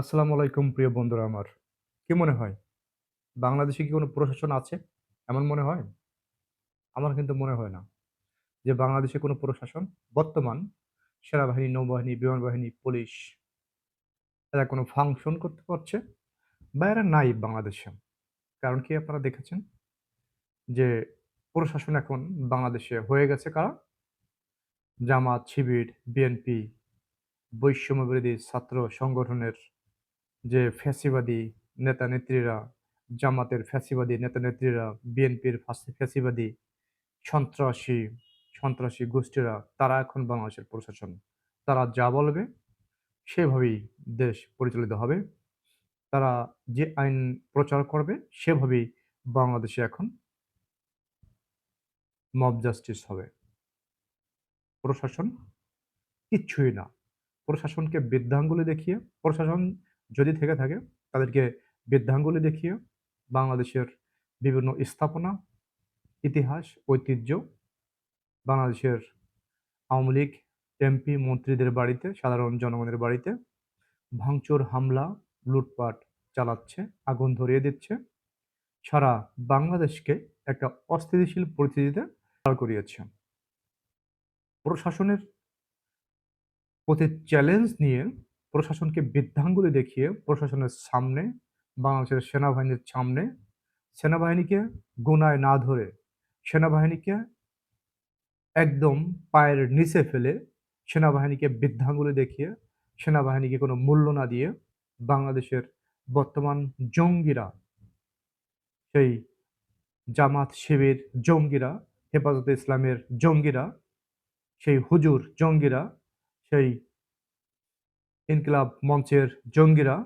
আসসালামু আলাইকুম প্রিয় বন্ধুরা আমার। কি মনে হয়? বাংলাদেশে কি কোনো প্রশাসন আছে? এমন মনে হয়? আমার কিন্তু মনে হয় না যে বাংলাদেশে কোনো প্রশাসন বর্তমান সেনাবাহিনী, নৌবাহিনী, বিমান বাহিনী, পুলিশ এরা কোনো ফাংশন করতে পারছে বা এরা নাই বাংলাদেশে। কারণ কি আপনারা দেখেছেন? যে প্রশাসন এখন বাংলাদেশে হয়ে গেছে কারা? জামাত, শিবির, বিএনপি, বৈষম্যবিরোধী ছাত্র সংগঠনের যে ফ্যাসিবাদী নেতা-নেত্রীরা, জামাতের ফ্যাসিবাদী নেতা-নেত্রীরা, বিএনপির ফাঁসি ফ্যাসিবাদী সন্ত্রাসী, সন্ত্রাসী গোষ্ঠীরা তারা এখন বাংলাদেশের প্রশাসন। তারা যা বলবে সেভাবেই দেশ পরিচালিত হবে। তারা যে আইন প্রচার করবে সেভাবেই বাংলাদেশে এখন মব জাস্টিস হবে। প্রশাসন কিচ্ছুই না। প্রশাসনকে বৃদ্ধাঙ্গুলি দেখিয়ে প্রশাসন যদি থেকে থাকে তাদেরকে বৃদ্ধাঙ্গুলি দেখিয়ে বাংলাদেশের বিভিন্ন স্থাপনা, ইতিহাস, ঐতিহ্য, বাংলাদেশের আওয়ামী লীগ এমপি, মন্ত্রীদের বাড়িতে, সাধারণ জনগণের বাড়িতে ভাঙচুর, হামলা, লুটপাট চালাচ্ছে, আগুন ধরিয়ে দিচ্ছে। সারা বাংলাদেশকে একটা অস্থিতিশীল পরিস্থিতিতে দাঁড় করিয়েছে। প্রশাসনের প্রতি চ্যালেঞ্জ নিয়ে প্রশাসনকে বৃদ্ধাঙ্গুলি দেখিয়ে প্রশাসনের সামনে, বাংলাদেশের সেনাবাহিনীর সামনে, সেনাবাহিনীকে গোনায় না ধরে সেনাবাহিনীকে একদম পায়ের নিচে ফেলে সেনাবাহিনীকে বৃদ্ধাঙ্গুলি দেখিয়ে সেনাবাহিনীকে কোনো মূল্য না দিয়ে বাংলাদেশের বর্তমান জঙ্গিরা, সেই জামাত শিবির জঙ্গিরা, হেফাজতে ইসলামের জঙ্গিরা, সেই হুজুর জঙ্গিরা, সেই ইনকিলাব মঞ্চের জঙ্গিরা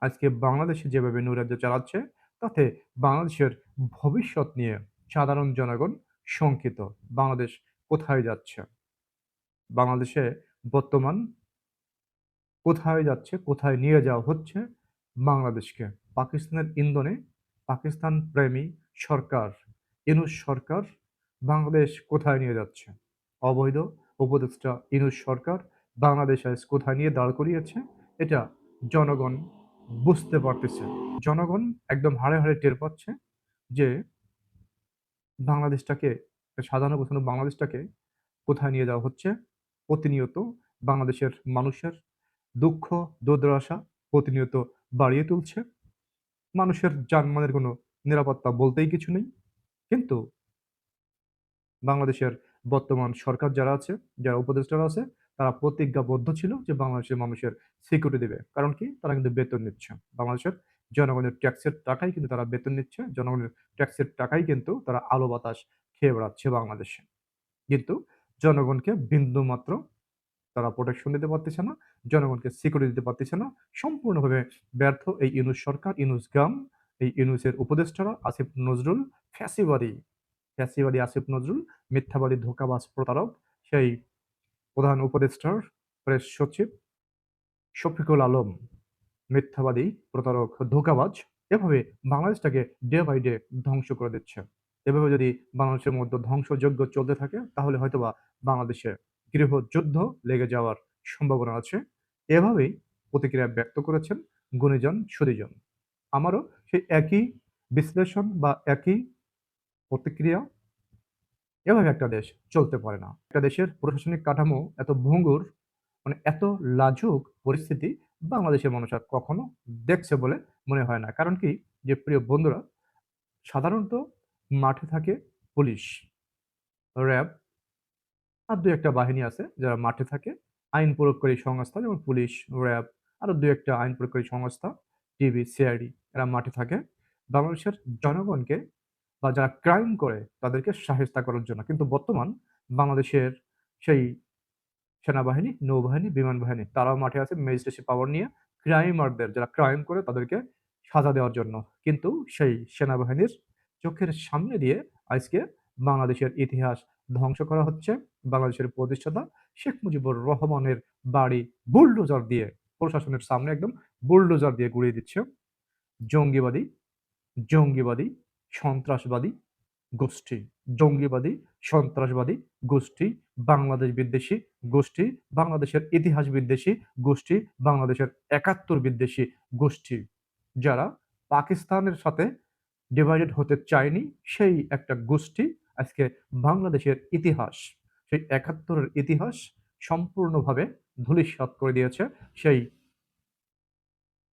আজকে বাংলাদেশে যেভাবে নৈরাজ্য চালাচ্ছে, তাতে বাংলাদেশের ভবিষ্যৎ নিয়ে সাধারণ জনগণ শঙ্কিত। বাংলাদেশ কোথায় যাচ্ছে? বাংলাদেশে বর্তমান কোথায় যাচ্ছে, কোথায় নিয়ে যাওয়া হচ্ছে? বাংলাদেশকে। পাকিস্তানের ইন্ধনে পাকিস্তান প্রেমী সরকার, ইনুস সরকার, বাংলাদেশ কোথায় নিয়ে যাচ্ছে? অবৈধ উপদেষ্টা ইনুস সরকার বাংলাদেশ আজ কোথায় নিয়ে দাঁড় করিয়েছে, এটা জনগণ বুঝতে পারতেছে। জনগণ একদম হাড়ে হাড়ে টের পাচ্ছে যে বাংলাদেশটাকে, সাধারণ গোছানো বাংলাদেশটাকে কোথায় নিয়ে যাওয়া হচ্ছে। প্রতিনিয়ত বাংলাদেশের মানুষের দুঃখ, দুর্দশা প্রতিনিয়ত বাড়িয়ে তুলছে। মানুষের যানমালের কোনো নিরাপত্তা বলতেই কিছু নেই। কিন্তু বাংলাদেশের বর্তমান সরকার যারা আছে, যারা উপদেষ্টারা আছে তারা প্রতিজ্ঞাবদ্ধ ছিল যে বাংলাদেশের মানুষের সিকিউরিটি দেবে। কারণ কি? তারা কিন্তু বেতন নিচ্ছে। বাংলাদেশের জনগণের ট্যাক্সের টাকাই কিন্তু তারা বেতন নিচ্ছে। জনগণের ট্যাক্সের টাকাই কিন্তু তারা আলো বাতাস খেয়ে বেড়াচ্ছে বাংলাদেশে। কিন্তু জনগণকে বিন্দু মাত্র তারা প্রোটেকশন দিতে পারতেছে না, জনগণকে সিকিউরিটি দিতে পারতেছে না। সম্পূর্ণভাবে ব্যর্থ এই ইউনুস সরকার, ইউনুস গাম এই ইউনুসের উপদেষ্টারা আসিফ নজরুল ফ্যাসিবাদী ফ্যাসিবাদী আসিফ নজরুল, মিথ্যাবাদী ধোকাবাজ প্রতারক, সেই প্রধান উপদেষ্টার প্রেস সচিব শফিকুল আলম। মিথ্যাবাদী, প্রতারক, ধোকাবাজ এভাবে বাংলাদেশটাকে ডে বাই ডে ধ্বংস করে দিচ্ছে। এভাবে যদি বাংলাদেশের মধ্যে ধ্বংসযজ্ঞ চলতে থাকে, তাহলে হয়তোবা বাংলাদেশে গৃহযুদ্ধ লেগে যাওয়ার সম্ভাবনা আছে। এভাবেই প্রতিক্রিয়া ব্যক্ত করেছেন গুণীজন, সুদীজন। আমারও সেই একই বিশ্লেষণ বা একই প্রতিক্রিয়া এভাবে একটা দেশ চলতে পারে না। একটা দেশের প্রশাসনিক কাঠামো এত ভঙ্গুর মানে এত লাজুক পরিস্থিতি বাংলাদেশের মানুষ আর কখনো দেখছে বলে মনে হয় না। কারণ কি? যে প্রিয় বন্ধুরা, সাধারণত মাঠে থাকে পুলিশ, র্যাব আর দু একটা বাহিনী আছে যারা মাঠে থাকে। আইন প্রয়োগকারী সংস্থা যেমন পুলিশ, র্যাব আরও দু একটা আইন প্রয়োগকারী সংস্থা, টিভি, সিআইডি এরা মাঠে থাকে। বাংলাদেশের জনগণকে বা যারা ক্রাইম করে তাদেরকে সাহেস্তা করার জন্য। কিন্তু বর্তমান বাংলাদেশের সেই সেনাবাহিনী, নৌবাহিনী, বিমান বাহিনী, তারাও মাঠে আছে ম্যাজিস্ট্রেসি পাওয়ার নিয়ে। ক্রাইমারদের যারা ক্রাইম করে তাদেরকে সাজা দেওয়ার জন্য। কিন্তু সেই সেনাবাহিনীর চোখের সামনে দিয়ে আজকে বাংলাদেশের ইতিহাস ধ্বংস করা হচ্ছে। বাংলাদেশের প্রতিষ্ঠাতা শেখ মুজিবুর রহমানের বাড়ি বুলডোজার দিয়ে, প্রশাসনের সামনে একদম বুলডোজার দিয়ে গুড়িয়ে দিচ্ছে। জঙ্গিবাদী জঙ্গিবাদী সন্ত্রাসবাদী গোষ্ঠী জঙ্গিবাদী সন্ত্রাসবাদী গোষ্ঠী বাংলাদেশ বিদ্বেষী গোষ্ঠী, বাংলাদেশের ইতিহাস বিদ্বেষী গোষ্ঠী, বাংলাদেশের একাত্তর বিদ্বেষী গোষ্ঠী। যারা পাকিস্তানের সাথে ডিভাইডেড হতে চায়নি, সেই একটা গোষ্ঠী আজকে বাংলাদেশের ইতিহাস, সেই একাত্তরের ইতিহাস সম্পূর্ণভাবে ধূলিসাৎ করে দিয়েছে সেই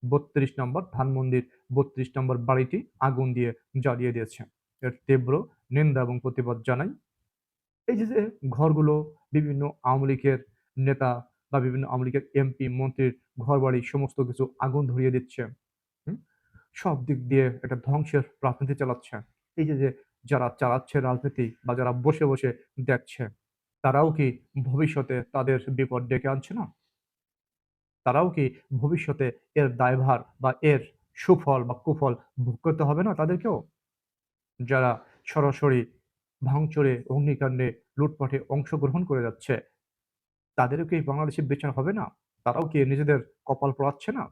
৩২ নম্বর ধানমন্ডির ৩২ নম্বর বাড়িটি আগুন দিয়ে জ্বালিয়ে দিয়েছে। এর তীব্র নিন্দা এবং প্রতিবাদ জানাই। এই যে, যে ঘরগুলো বিভিন্ন আওয়ামী লীগের নেতা বা বিভিন্ন আওয়ামী লীগের এমপি, মন্ত্রীর ঘরবাড়ি সমস্ত কিছু আগুন ধরিয়ে দিচ্ছে। সব দিক দিয়ে একটা ধ্বংসের রাজনীতি চালাচ্ছে। এই যে, যে যারা চালাচ্ছে রাজনীতি বা যারা বসে, বসে দেখছে, তারাও কি ভবিষ্যতে তাদের বিপদ ডেকে আনছে না? তারাও কি ভবিষ্যতে এর দায়ভার বা এর সুফল বা কুফল ভোগ করতে হবে না তাদেরকেও? যারা সরাসরি ভাঙচুরে, অগ্নিকাণ্ডে, লুটপাটে অংশগ্রহণ করে যাচ্ছে, তাদেরও কি বাংলাদেশে বিচার হবে না? তারাও কি নিজেদের কপাল পড়াচ্ছে না?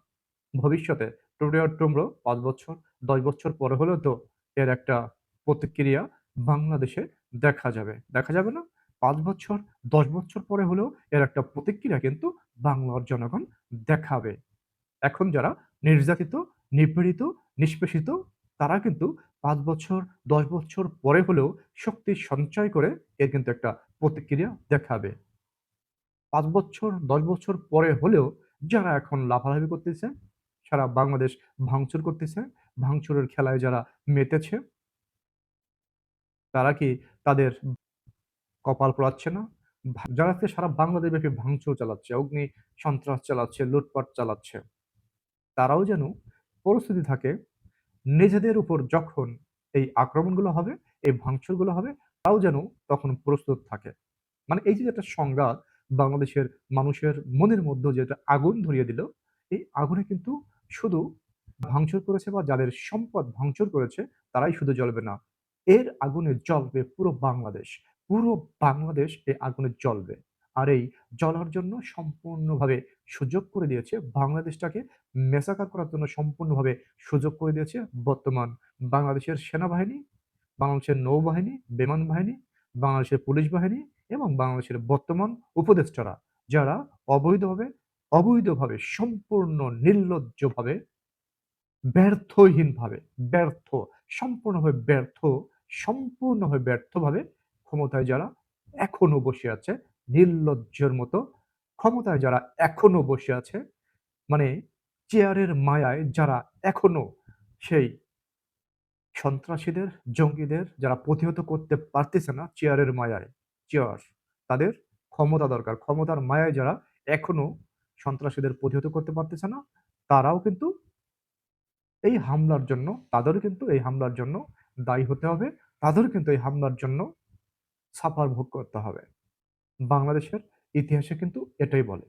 ভবিষ্যতে টুকরো টুমরো পাঁচ বছর, ১০ বছর পরে হলেও তো এর একটা প্রতিক্রিয়া বাংলাদেশে দেখা যাবে। দেখা যাবে না? ৫ বছর, ১০ বছর পরে হলেও এর একটা প্রতিক্রিয়া কিন্তু বাংলার জনগণ দেখাবে। এখন যারা নির্যাতিত, নিপীড়িত, নিষ্পেষিত তারা কিন্তু পাঁচ বছর, ১০ বছর পরে হলেও শক্তি সঞ্চয় করে এর কিন্তু একটা প্রতিক্রিয়া দেখাবে। পাঁচ বছর, ১০ বছর পরে হলেও যারা এখন লাফালাফি করতেছে, সারা বাংলাদেশ ভাঙচুর করতেছে, ভাঙচুরের খেলায় যারা মেতেছে তারা কি তাদের কপাল পোড়াচ্ছে না? যারা সারা বাংলাদেশব্যাপী ভাঙচুর চালাচ্ছে, অগ্নি সন্ত্রাস চালাচ্ছে, লুটপাট চালাচ্ছে, তারাও যেন প্রস্তুতি থাকে নিজেদের উপর যখন এই আক্রমণগুলো হবে, এই ভাঙচুরগুলো হবে, তাও যেন তখন প্রস্তুত থাকে। মানে এই যে একটা সংঘাত বাংলাদেশের মানুষের মনের মধ্যে যে একটা আগুন ধরিয়ে দিল, এই আগুনে কিন্তু শুধু ভাঙচুর করেছে বা যাদের সম্পদ ভাঙচুর করেছে তারাই শুধু জ্বলবে না। এর আগুনে জ্বলবে পুরো বাংলাদেশ। পুরো বাংলাদেশ এই আগুনে জ্বলবে। আর এই জ্বলার জন্য সম্পূর্ণভাবে সুযোগ করে দিয়েছে বাংলাদেশটাকে মেসাকার করার জন্য সম্পূর্ণভাবে সুযোগ করে দিয়েছে বর্তমান বাংলাদেশের সেনাবাহিনী, বাংলাদেশের নৌবাহিনী, বিমান বাহিনী, বাংলাদেশের পুলিশ বাহিনী এবং বাংলাদেশের বর্তমান উপদেষ্টারা যারা অবৈধভাবে অবৈধভাবে সম্পূর্ণ নির্লজ্জভাবে ব্যর্থহীনভাবে ব্যর্থ, সম্পূর্ণভাবে ব্যর্থ, সম্পূর্ণভাবে ব্যর্থভাবে ক্ষমতায় যারা এখনও বসে আছে নির্লজ্জের মতো ক্ষমতায় যারা এখনও বসে আছে মানে চেয়ারের মায়ায় যারা এখনও সেই সন্ত্রাসীদের, জঙ্গিদের যারা প্রতিহত করতে পারতেছে না চেয়ারের মায়ায়, চেয়ার তাদের ক্ষমতা দরকার। ক্ষমতার মায়ায় যারা এখনও সন্ত্রাসীদের প্রতিহত করতে পারতেছে না, তারাও কিন্তু এই হামলার জন্য তাদেরও কিন্তু এই হামলার জন্য দায়ী হতে হবে। তাদেরও কিন্তু এই হামলার জন্য সাফার ভোগ করতে হবে। বাংলাদেশের ইতিহাসে কিন্তু এটাই বলে।